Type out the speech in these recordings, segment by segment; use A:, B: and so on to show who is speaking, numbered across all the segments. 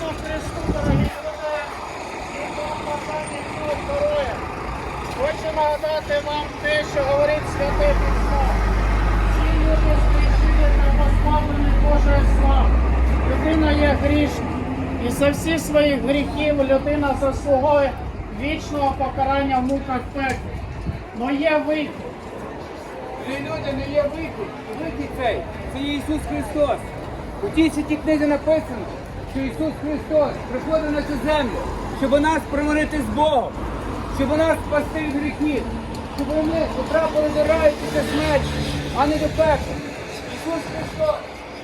A: Ісусу Христу, дорогі люди, і бажання всього здоров'я. Хочу нагадати вам те, що говорить святе Письмо. Всі люди згрішили та позбавлені Божої слави. Людина є грішна. І за всі своїх гріхів людина заслуговує вічного покарання в муках пеклі. Но є вихід.
B: Ці люди не є вихід. Вихід цей. Це Ісус Христос. У тій святій книзі написано, що Ісус Христос приходив на цю землю, щоб нас примирити з Богом, щоб нас спасти від гріхів, щоб ми потрапили до раю після смерті, а не до пекла. Ісус Христос,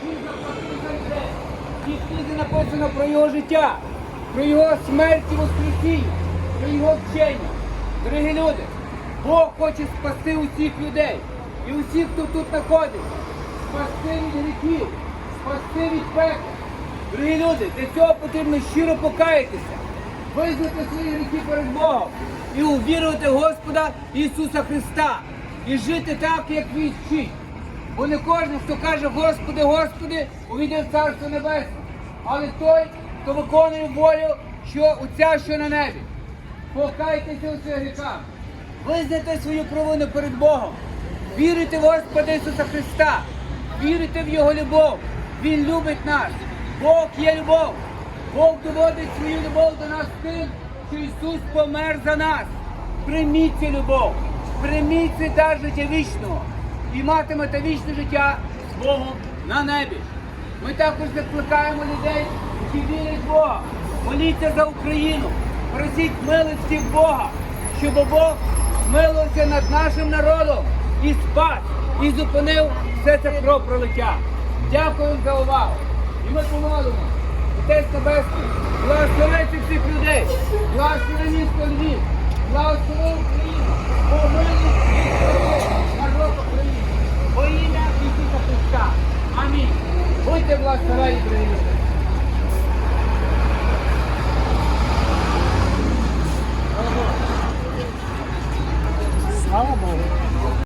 B: Він заплатив за людей. В тій книзі написано про Його життя, про Його смерть і воскресіння, про Його вчення. Дорогі люди, Бог хоче спасти усіх людей і усіх, хто тут знаходиться, спасти від гріхів, спасти від пекла. Дорогі люди, для цього потрібно щиро покаятися, визнати свої гріхи перед Богом і увірувати Господа Ісуса Христа і жити так, як Він вчить. Бо не кожен, хто каже Господи, Господи, увійде в Царство Небесне, але той, хто виконує волю, що Отця, що на небі. Покайтеся у своїх гріхах. Визнайте свою провину перед Богом. Вірите в Господа Ісуса Христа. Вірите в Його любов. Він любить нас. Бог є любов. Бог доводить свою любов до нас тим, що Ісус помер за нас. Прийміть любов. Прийміть цей дар життя вічного. І матимете вічне життя з Богом на небі. Ми також закликаємо людей, які вірять в Бога. Моліться за Україну. Просіть милості Бога, щоб Бог змилився над нашим народом і спас, і зупинив все це кровопролиття. Дякую за увагу. І ми помолимо. Отець Небесний, благослови всіх людей, благослови місто Львів, благослови Україну, помилуй народ України. Во ім'я Ісуса Христа. Амінь. Будьте благословені, друзі.